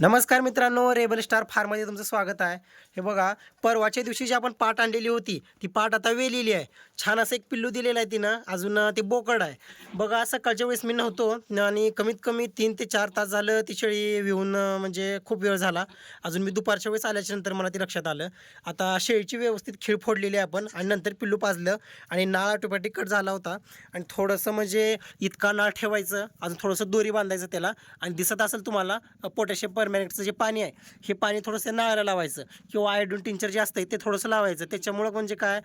नमस्कार मित्रांनो rebel star फार्ममध्ये तुमचं स्वागत आहे. हे बघा परवाच्या दिवशी जी आपण पाट आणलेली होती ती पाट आता वेलेली आहे. छान असं एक पिल्लू दिलेलं आहे तिनं अजून ते बोकड आहे. बघा सकाळच्या वेळेस मी नव्हतो आणि कमीत कमी तीन ते चार तास झालं ती शेळी विहून म्हणजे खूप वेळ झाला. अजून मी दुपारच्या वेळेस आल्याच्यानंतर मला ते लक्षात आलं. आता शेळीची व्यवस्थित खीळ फोडलेली आहे आपण आणि नंतर पिल्लू पाजलं आणि नाळ ऑटोमॅटिक कट झाला होता. आणि थोडंसं म्हणजे इतका नाळ ठेवायचं अजून थोडंसं दोरी बांधायचं त्याला आणि दिसत असेल तुम्हाला पोटॅशियम परमॅनेटचं जे पाणी आहे हे पाणी थोडंसं नाळाला लावायचं किंवा आयोडून टिंचर जे असतं ते थोडंसं लावायचं. त्याच्यामुळं म्हणजे काय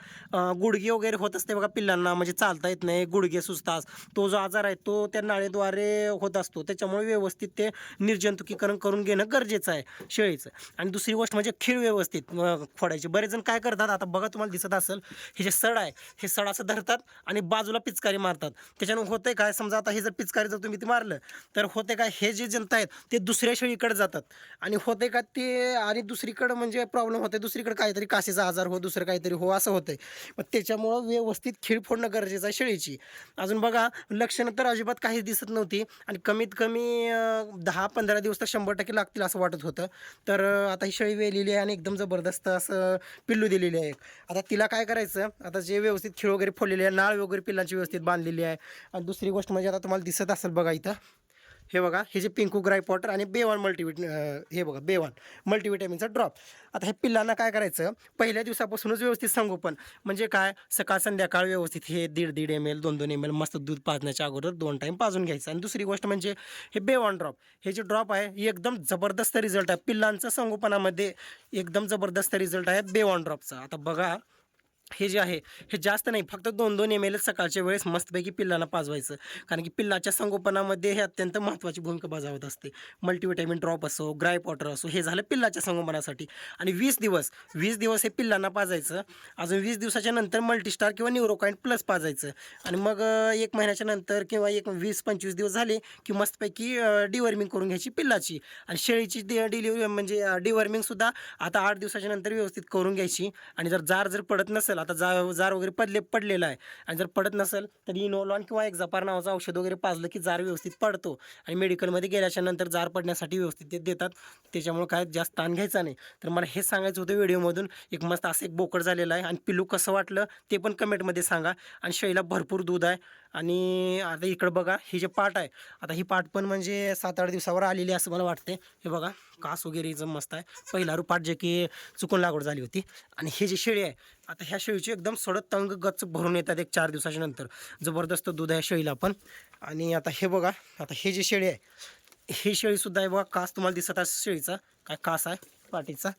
गुडघे वगैरे होत असते बघा पिल्लांना म्हणजे चालता येत नाही गुडघे सुचतास तो जो आजार आहे तो त्या नाळेद्वारे होत असतो. त्याच्यामुळे व्यवस्थित ते निर्जंतुकीकरण करून घेणं गरजेचं आहे शेळीचं. आणि दुसरी गोष्ट म्हणजे खीळ व्यवस्थित अं, फोडायची. बरेच जण काय करतात आता बघा तुम्हाला दिसत असेल हे जे सड आहे हे सड असं धरतात आणि बाजूला पिचकारी मारतात. त्याच्यानं होतंय काय समजा आता हे जर पिचकारी जर तुम्ही ते मारलं तर होते काय हे जे जनता आहेत ते दुसऱ्या शेळीकडे जातात. आणि होते का ते आणि दुसरीकडं म्हणजे प्रॉब्लेम होते दुसरीकडे काहीतरी कासेचा आजार हो दुसरं काहीतरी हो असं होतंय. मग त्याच्यामुळं व्यवस्थित खीळ फोडणं गरजेचं आहे शेळीची. अजून बघा लक्षणं तर अजिबात काहीच दिसत नव्हती आणि कमीत कमी दहा पंधरा दिवस तर शंभर टक्के लागतील असं वाटत होतं. तर आता ही शेळी वेलेली आहे आणि एकदम जबरदस्त असं पिल्लू दिलेली आहे. आता तिला काय करायचं आता जे व्यवस्थित खीळ वगैरे फोडलेली आहे नाळ वगैरे पिल्लांची व्यवस्थित बांधलेली आहे. आणि दुसरी गोष्ट म्हणजे आता तुम्हाला दिसत असेल बघा इथं हे बघा हे जे पिंकू ग्राय पॉटर आणि बेवान मल्टीविट हे बघा बेवान मल्टीविटॅमिनचा ड्रॉप. आता हे पिल्लांना काय करायचं? पहिल्या दिवसापासूनच व्यवस्थित संगोपन म्हणजे काय? सकाळ संध्याकाळ व्यवस्थित हे दीड दीड एम एल दोन दोन एम एल मस्त दूध पाजण्याच्या अगोदर दोन टाईम पाजून घ्यायचं. आणि दुसरी गोष्ट म्हणजे हे बेवान ड्रॉप. हे जे ड्रॉप आहे हे एकदम जबरदस्त रिझल्ट आहे. पिल्लांचं संगोपनामध्ये एकदम जबरदस्त रिझल्ट आहे बेवान ड्रॉपचा. आता बघा हे जे आहे हे जास्त नाही फक्त दोन दोन एम एल सकाळच्या वेळेस मस्तपैकी पिल्लांना पाजवायचं. कारण की पिल्लाच्या संगोपनामध्ये हे अत्यंत महत्त्वाची भूमिका बजावत असते. मल्टीविटॅमिन ड्रॉप असो ग्राय पॉटर असो हे झालं पिल्लाच्या संगोपनासाठी. आणि वीस दिवस वीस दिवस हे पिल्लांना पाजायचं. अजून वीस दिवसाच्या नंतर मल्टीस्टार किंवा न्यूरोकाइंट प्लस पाजायचं. आणि मग एक महिन्याच्या नंतर किंवा एक वीस पंचवीस दिवस झाले की मस्तपैकी डिवर्मिंग करून घ्यायची पिल्लाची. आणि शेळीची डि डिलिव्हरी म्हणजे डिवर्मिंगसुद्धा आता आठ दिवसाच्या नंतर व्यवस्थित करून घ्यायची. आणि जर जार जर पडत नसेल आता जा जार वगैरे पडले पडलेला आहे. आणि जर पडत नसेल तर इनोलॉन किंवा एक्झापार नावाचं औषध वगैरे पाजलं की जार व्यवस्थित पडतो. आणि मेडिकलमध्ये गेल्याच्यानंतर जार पडण्यासाठी व्यवस्थित ते देतात. त्याच्यामुळे काय जास्त ताण घ्यायचा नाही. तर मला हे सांगायचं होतं व्हिडिओमधून एक मस्त असं एक बोकड झालेलं आहे. आणि पिल्लू कसं वाटलं ते पण कमेंटमध्ये सांगा. आणि शैला भरपूर दूध आहे. आणि आता इकडं बघा ही जे पाट आहे आता ही पाट पण म्हणजे सात आठ दिवसावर आलेली असं मला वाटते हे बघा कास वगैरे एकदम मस्त आहे. पहिला रुपाट जे की चुकून लागवड झाली होती. आणि हे जे शेळी आहे आता ह्या शेळीची एकदम सडक तंग गच्च भरून येतात एक चार दिवसाच्या नंतर. जबरदस्त दूध आहे शेळीला पण. आणि आता हे बघा आता हे जे शेळी आहे ही शेळीसुद्धा आहे बघा कास तुम्हाला दिसत आहे शेळीचा. काय कास आहे? पाटीचा.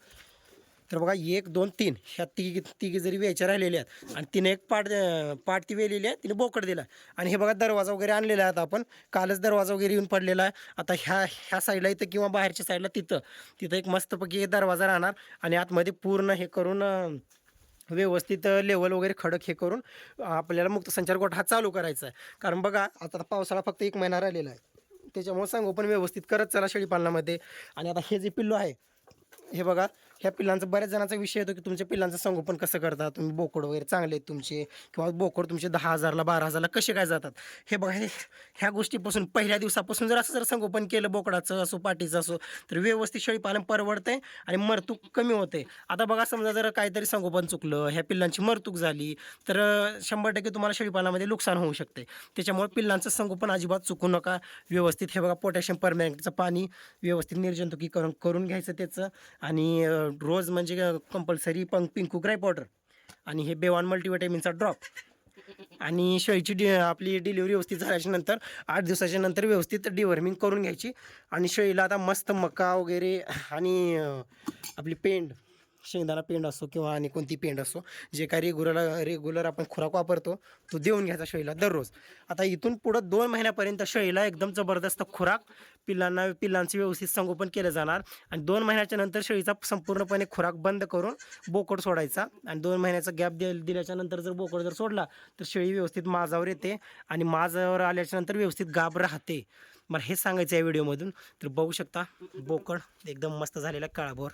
तर बघा एक दोन तीन. ह्या तिघी तिघी जरी वेच्या राहिलेल्या आहेत आणि तिने एक पाट पाट ती वेलेली आहे तिने बोकड दिला आणि हे बघा दरवाजा वगैरे आणलेला आहे आता आपण. कालच दरवाजा वगैरे येऊन पडलेला आहे. आता ह्या ह्या साईडला इथं किंवा बाहेरच्या साईडला तिथं तिथं एक मस्तपैकी दरवाजा राहणार. आणि आतमध्ये पूर्ण हे करून व्यवस्थित लेवल वगैरे खडक हे करून आपल्याला मुक्त संचार गोठा हा चालू करायचा आहे. कारण बघा आता पावसाळा फक्त एक महिना राहिलेला आहे. त्याच्यामुळे संगोपन व्यवस्थित. करत चला शेळीपालनामध्ये आणि आता हे जे पिल्लू आहे हे बघा ह्या पिल्लांचा बऱ्याच जणांचा विषय येतो की तुमच्या पिल्लांचं संगोपन कसं करता तुम्ही बोकड वगैरे चांगले आहेत तुमचे. किंवा बोकड तुमचे दहा हजारला बारा हजारला कसे काय जातात? हे बघा हे ह्या गोष्टीपासून पहिल्या दिवसापासून जर असं जर संगोपन केलं बोकडाचं असो पाठीचं असो तर व्यवस्थित शेळीपालन परवडते आणि मरतूक कमी होते आता बघा समजा जर काहीतरी संगोपन चुकलं ह्या पिल्लांची मरतूक झाली तर शंभर टक्के तुम्हाला शेळीपालनामध्ये नुकसान होऊ शकते त्याच्यामुळे पिल्लांचं संगोपन अजिबात चुकू नका. व्यवस्थित हे बघा पोटॅशियम परमॅनेंटचं पाणी व्यवस्थित निर्जंतुकीकरण करून घ्यायचं त्याचं. आणि रोज म्हणजे कंपल्सरी पंक पिंकू ग्राय पावडर आणि हे बेवान मल्टीविटॅमिनचा ड्रॉप. आणि शेळीची डि आपली डिलिव्हरी व्यवस्थित झाल्याच्यानंतर आठ दिवसाच्या नंतर व्यवस्थित डिवर्मिंग करून घ्यायची. आणि शेळीला आता मस्त मका वगैरे आणि आपली पेंड शेंगदाणा पेंड असो किंवा आणि कोणती पेंड असो जे काही रेग्युलर रेग्युलर आपण खुराक वापरतो तो देऊन घ्यायचा शेळीला दररोज. आता इथून पुढं दोन महिन्यापर्यंत शेळीला एकदम जबरदस्त खुराक पिल्लांना पिल्लांचे व्यवस्थित संगोपन केलं जाणार. आणि दोन महिन्याच्या नंतर शेळीचा संपूर्णपणे खुराक बंद करून बोकड सोडायचा. आणि दोन महिन्याचा गॅप दे दिल्याच्या नंतर जर बोकड जर सोडला तर शेळी व्यवस्थित माझावर येते आणि माझावर आल्याच्यानंतर व्यवस्थित गाब राहते. मला हे सांगायचं आहे व्हिडिओमधून. तर बघू शकता बोकड एकदम मस्त झालेला काळाभोर.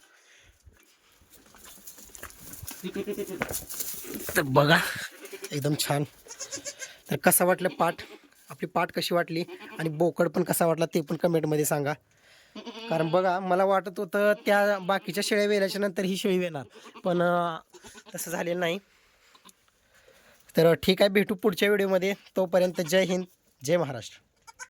तर बघा. एकदम छान. तर कसं वाटलं पाठ? आपली पाठ कशी वाटली? आणि बोकड पण कसा वाटला ते पण कमेंटमध्ये सांगा. कारण बघा मला वाटत होतं त्या बाकीच्या शेळ्या वेल्याच्या नंतर ही शेळी वेणार. पण तसं झालेलं नाही. तर ठीक आहे भेटू पुढच्या व्हिडिओमध्ये. तोपर्यंत जय हिंद जय महाराष्ट्र.